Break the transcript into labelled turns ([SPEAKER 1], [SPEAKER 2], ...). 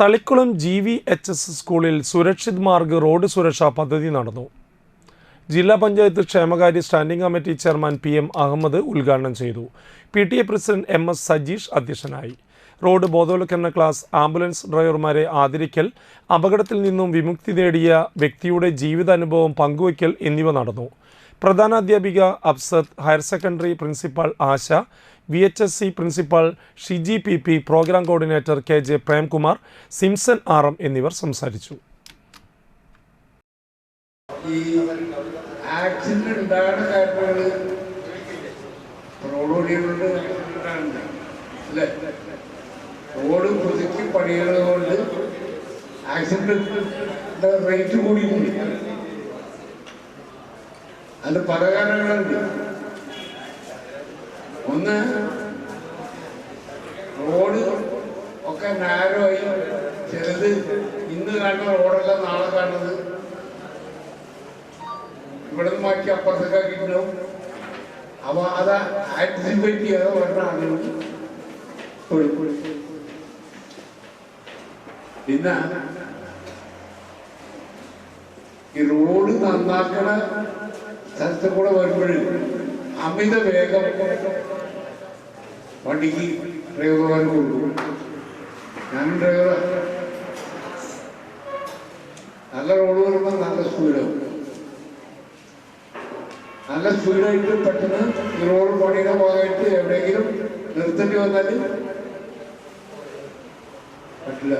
[SPEAKER 1] Thalikkulam G V H S സ്കൂളിൽ Surakshit Marg road സുരക്ഷാ പദ്ധതി നടന്നു. ജില്ലാ പഞ്ചായത്ത് ക്ഷേമകാര്യ standing committee chairman P M Ahammed ഉദ്ഘാടനം ചെയ്തു. P T A president M S Sajeesh അധ്യക്ഷനായി. റോഡ് ബോധവൽക്കരണ ക്ലാസ് ആംബുലൻസ് ഡ്രൈവർമാരെ ആദരിക്കൽ അപകടത്തിൽ നിന്നും വിമുക്തി നേടിയ വ്യക്തിയുടെ ജീവിതാനുഭവം പങ്കുവയ്ക്കൽ എന്നിവ നടന്നു. പ്രധാനാധ്യാപിക Absath higher secondary principal Asha V H S C principal Shiji P P program coordinator K J Premkumar Simson R M എന്നിവർ സംസാരിച്ചു.
[SPEAKER 2] ഈ ആക്സിഡന്റ് ഉണ്ടാകുന്ന കാര്യങ്ങൾ റോഡ് പണികളുണ്ട് അല്ലേ? റോഡ് പുതുക്കി പണിയുന്നത് കൊണ്ട് ആക്സിഡന്റ് റേറ്റ് കൂടിയിട്ടുണ്ട്. അത് പല കാരണങ്ങളുണ്ട്. ഒന്ന് റോഡ് ഒക്കെ നാരമായി ചിലത് ഇന്ന് കാണുന്ന റോഡല്ല നാളെ കാണുന്നത്. ഇവിടെ നിന്ന് മാറ്റി അപ്പുറത്തേക്കാക്കിയിട്ടുണ്ടാവും അപ്പൊ അത് ആന്റിസിപ്പേറ്റ് ചെയ്യാതെ വരുന്ന ആളുകൾ. പിന്നെ ഈ റോഡ് നന്നാക്കണ സ്ഥലത്ത് കൂടെ വരുമ്പോഴും അമിത വേഗം വണ്ടിക്ക് ഡ്രൈവർമാർ കൊടുക്കും. ഞാൻ ഡ്രൈവർ നല്ല റോഡ് വരുമ്പോൾ നല്ല സ്പീഡാവും നല്ല സ്പീഡായിട്ട് പെട്ടെന്ന് ഈ റോഡ് പണിയുടെ ഭാഗമായിട്ട് എവിടെയെങ്കിലും നിർത്തേണ്ടി വന്നാൽ പറ്റില്ല.